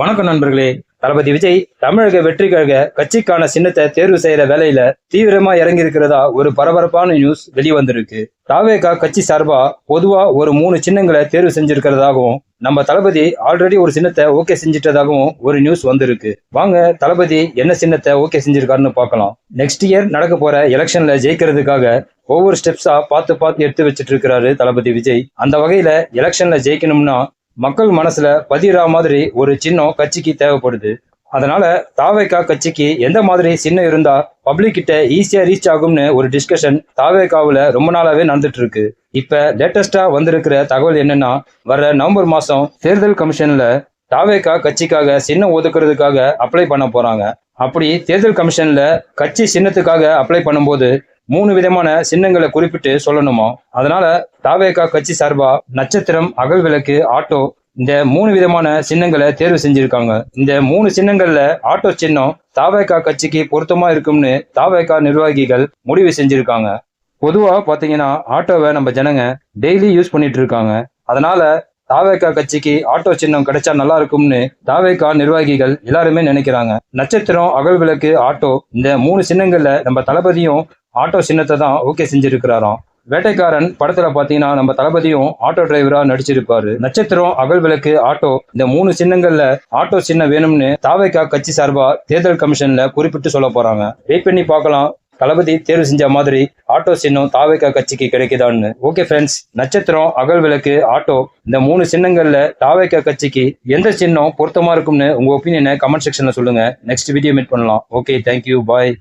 வணக்கம் நண்பர்களே. தளபதி விஜய் தமிழக வெற்றி கழக கட்சிக்கான சின்னத்தை தேர்வு செய்யற வேலையில தீவிரமா இறங்கி இருக்கிறதா ஒரு பரபரப்பான நியூஸ் வெளிவந்திருக்கு. தாவேகா கட்சி சார்பா பொதுவா ஒரு மூணு சின்னங்களை தேர்வு செஞ்சிருக்கிறதாகவும் நம்ம தளபதி ஆல்ரெடி ஒரு சின்னத்தை ஓகே செஞ்சிட்டதாகவும் ஒரு நியூஸ் வந்திருக்கு. வாங்க தளபதி என்ன சின்னத்தை ஓகே செஞ்சிருக்காருன்னு பார்க்கலாம். நெக்ஸ்ட் இயர் நடக்க போற எலெக்ஷன்ல ஜெயிக்கிறதுக்காக ஒவ்வொரு ஸ்டெப்ஸா பார்த்து பார்த்து எடுத்து வச்சிட்டு இருக்கிறாரு தளபதி விஜய். அந்த வகையில எலெக்ஷன்ல ஜெயிக்கணும்னா மக்கள் மனசுல பதிரா மாதிரி ஒரு சின்னம் கட்சிக்கு தேவைப்படுது. அதனால தாவேக்கா கட்சிக்கு எந்த மாதிரி சின்னம் இருந்தா பப்ளிக் கிட்ட ஈஸியா ரீச் ஆகும்னு ஒரு டிஸ்கஷன் தாவேகாவுல ரொம்ப நாளாவே நடந்துட்டு இருக்கு இப்ப லேட்டஸ்டா வந்திருக்கிற தகவல் என்னன்னா வர நவம்பர் மாசம் தேர்தல் கமிஷன்ல தாவேக்கா கட்சிக்காக சின்னம் ஒதுக்குறதுக்காக அப்ளை பண்ண போறாங்க. அப்படி தேர்தல் கமிஷன்ல கட்சி சின்னத்துக்காக அப்ளை பண்ணும்போது மூணு விதமான சின்னங்களை குறிப்பிட்டு சொல்லணுமா? அதனால தாவேகா கட்சி சார்பா நட்சத்திரம் அகல் விளக்கு ஆட்டோ இந்த மூணு விதமான சின்னங்களை தேர்வு செஞ்சிருக்காங்க. இந்த மூணு சின்னங்கள்ல ஆட்டோ சின்னம் தாவேகா கட்சிக்கு பொருத்தமா இருக்கும்னு தாவேகா நிர்வாகிகள் முடிவு செஞ்சிருக்காங்க. பொதுவா பாத்தீங்கன்னா ஆட்டோவை நம்ம ஜனங்க டெய்லி யூஸ் பண்ணிட்டு இருக்காங்க. அதனால தாவேகா கட்சிக்கு ஆட்டோ சின்னம் கிடைச்சா நல்லா இருக்கும்னு தாவேகா நிர்வாகிகள் எல்லாருமே நினைக்கிறாங்க. நட்சத்திரம் அகல் விளக்கு ஆட்டோ இந்த மூணு சின்னங்கள்ல நம்ம தளபதியும் ஆட்டோ சின்னத்தை தான் ஓகே செஞ்சிருக்கிறாராம். வேட்டைக்காரன் படத்துல பாத்தீங்கன்னா நம்ம தளபதியும் ஆட்டோ டிரைவரா நடிச்சிருப்பாரு. நட்சத்திரம் அகல் விளக்கு ஆட்டோ இந்த மூணு சின்னங்கள்ல ஆட்டோ சின்னம் வேணும்னு தாவைக்கா கட்சி சார்பா தேர்தல் கமிஷன்ல குறிப்பிட்டு சொல்ல போறாங்க. வெயிட் பண்ணி பார்க்கலாம். தளபதி தேர்வு செஞ்ச மாதிரி ஆட்டோ சின்னம் தாவைக்கா கட்சிக்கு கிடைக்குதான்னு. ஓகே ஃப்ரெண்ட்ஸ் நட்சத்திரம் அகல் விளக்கு ஆட்டோ இந்த மூணு சின்னங்கள்ல தாவேகா கட்சிக்கு எந்த சின்னம் பொருத்தமா இருக்கும்னு உங்க ஒப்பீனியனை கமெண்ட் செக்ஷன்ல சொல்லுங்க. நெக்ஸ்ட் வீடியோ மீட் பண்ணலாம். Okay thank you bye